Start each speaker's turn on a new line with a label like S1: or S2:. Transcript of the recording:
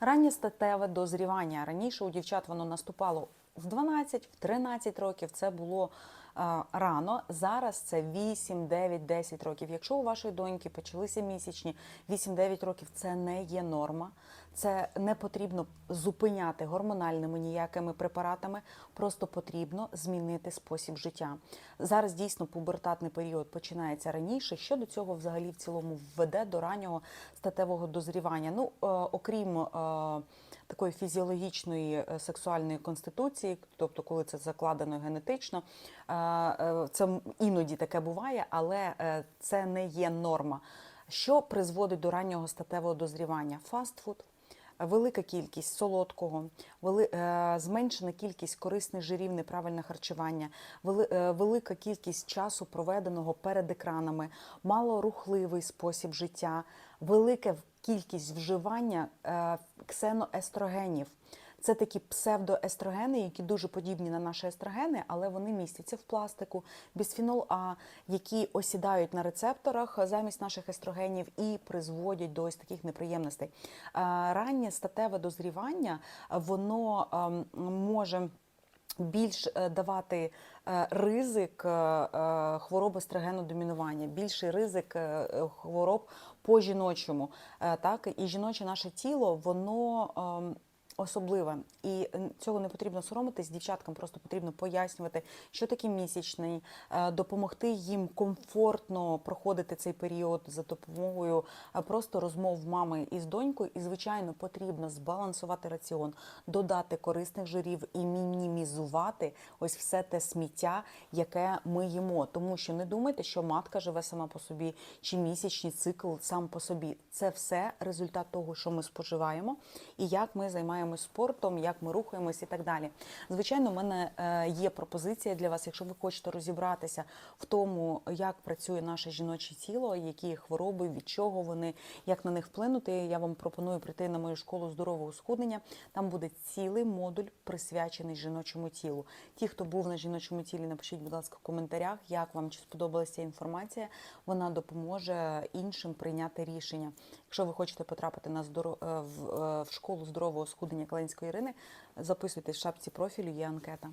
S1: Раннє статеве дозрівання. Раніше у дівчат воно наступало в 12, в 13 років. Це було е, рано. Зараз це 8, 9, 10 років. Якщо у вашої доньки почалися місячні 8-9 років, це не є норма. Це не потрібно зупиняти гормональними ніякими препаратами, просто потрібно змінити спосіб життя. Зараз дійсно пубертатний період починається раніше. Що до цього взагалі в цілому веде до раннього статевого дозрівання? Ну, е, окрім е, такої фізіологічної е, сексуальної конституції, тобто, коли це закладено генетично, це іноді таке буває, але це не є норма. Що призводить до раннього статевого дозрівання? Фастфуд. Велика кількість солодкого, вели, е, зменшена кількість корисних жирів, неправильне харчування, е, велика кількість часу проведеного перед екранами, малорухливий спосіб життя, велика кількість вживання е, ксеноестрогенів. Це такі псевдоестрогени, які дуже подібні на наші естрогени, але вони містяться в пластику, бісфінол А, які осідають на рецепторах замість наших естрогенів і призводять до ось таких неприємностей. Е, Раннє статеве дозрівання воно ем, може більш е, давати е, ризик хвороби строгенодомінування, більший ризик хвороб по жіночому. Так і жіноче наше тіло, воно. Особливе і цього не потрібно соромитись. Дівчаткам просто потрібно пояснювати, що таке місячний, е, допомогти їм комфортно проходити цей період за допомогою е, просто розмов мами із донькою. І звичайно, потрібно збалансувати раціон, додати корисних жирів і мінімізувати ось все те сміття, яке ми їмо. Тому що не думайте, що матка живе сама по собі, чи місячний цикл сам по собі. Це все результат того, що ми споживаємо, і як ми займаємось спортом, як ми рухаємось і так далі. Звичайно, в мене е, є пропозиція для вас, якщо ви хочете розібратися в тому, як працює наше жіноче тіло, які хвороби, від чого вони, як на них вплинути. Я вам пропоную прийти на мою школу здорового схуднення. Там буде цілий модуль присвячений жіночому тілу. Ті, хто був на жіночому тілі, напишіть, будь ласка, в коментарях, як вам чи сподобалася інформація. Вона допоможе іншим прийняти рішення. Якщо ви хочете потрапити на здоро... е, е, в школу здорового схуднення Каленської Ірини, записуйтесь в шапці профілю, є анкета.